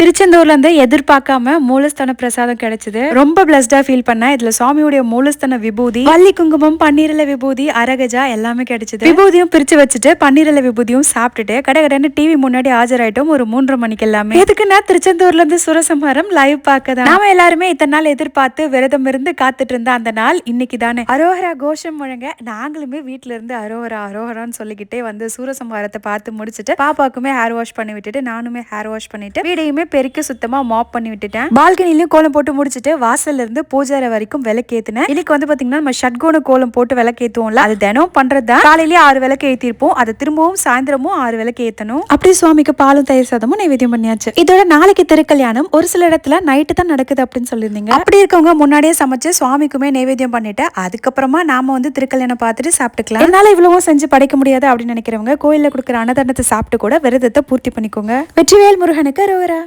திருச்செந்தூர்ல இருந்து எதிர்பார்க்காம மூலஸ்தான பிரசாதம் கிடைச்சது. ரொம்ப பிளஸ்டா ஃபீல் பண்ணேன் இதுல சுவாமியுடைய மூலஸ்தான விபூதி பள்ளி குங்குமம் பன்னீரல விபூதி அரகஜா எல்லாமே கிடைச்சது. விபூதியும் பிரிச்சு வச்சுட்டு பன்னீரல விபூதியும் சாப்பிட்டுட்டு கடை கடைன்னு டிவி முன்னாடி ஆஜராயிட்டோம். ஒரு மூன்றரை மணிக்கு எல்லாமே. எதுக்குன்னா திருச்செந்தூர்ல இருந்து சுரசம்ஹாரம் லைவ் பார்க்க தான். நாம எல்லாருமே இத்தனை நாள் எதிர்பார்த்து விரதம் இருந்து காத்துட்டு இருந்த அந்த நாள் இன்னைக்கு தானே. அரோஹரா கோஷம் முழங்க நாங்களுமே வீட்ல இருந்து அரோஹரா அரோஹரான்னு சொல்லிக்கிட்டே வந்து சூரசம்ஹாரத்தை பார்த்து முடிச்சுட்டு பாப்பாக்குமே ஹேர் வாஷ் பண்ணி விட்டுட்டு நானுமே ஹேர் வாஷ் பண்ணிட்டு வீடையுமே பெருக்கி சுத்தமா மாப் பண்ணி விட்டுட்டேன். பால்கனிலயும் கோலம் போட்டு முடிச்சுட்டு வாசல்ல இருந்து பூஜாரை வரைக்கும் விளக்கேத்தினேன். இன்னைக்கு வந்து பாத்தீங்கன்னா நம்ம ஷட்கோண கோலம் போட்டு விளக்கேத்துவோம்ல அது தினம் பண்றதுதான் காலையிலேயே ஆறு விளக்கு ஏத்திருப்போம். அதை திரும்பவும் சாயந்தரமும் ஆறு விளக்கு ஏத்தணும். அப்படி சுவாமிக்கு பாலும் தயிர் சாதமும் நைவேத்தியம் பண்ணியாச்சு. இதோட நாளைக்கு திருக்கல்யாணம் ஒரு சில இடத்துல நைட்டு தான் நடக்குது அப்படின்னு சொல்லியிருந்தீங்க. அப்படி இருக்கவங்க முன்னாடியே சமைச்சு சுவாமிக்குமே நைவேத்தியம் பண்ணிட்டு அதுக்கப்புறமா நாம வந்து திருக்கல்யாணம் பார்த்துட்டு சாப்பிட்டுக்கலாம். என்னால இவ்வளவும் செஞ்சு படைக்க முடியாது அப்படின்னு நினைக்கிறவங்க கோயில்ல கொடுக்குற அன்னதானத்தை சாப்பிட்டு கூட விரதத்தை பூர்த்தி பண்ணிக்கோங்க. வெற்றிவேல் முருகனுக்கு ரோரா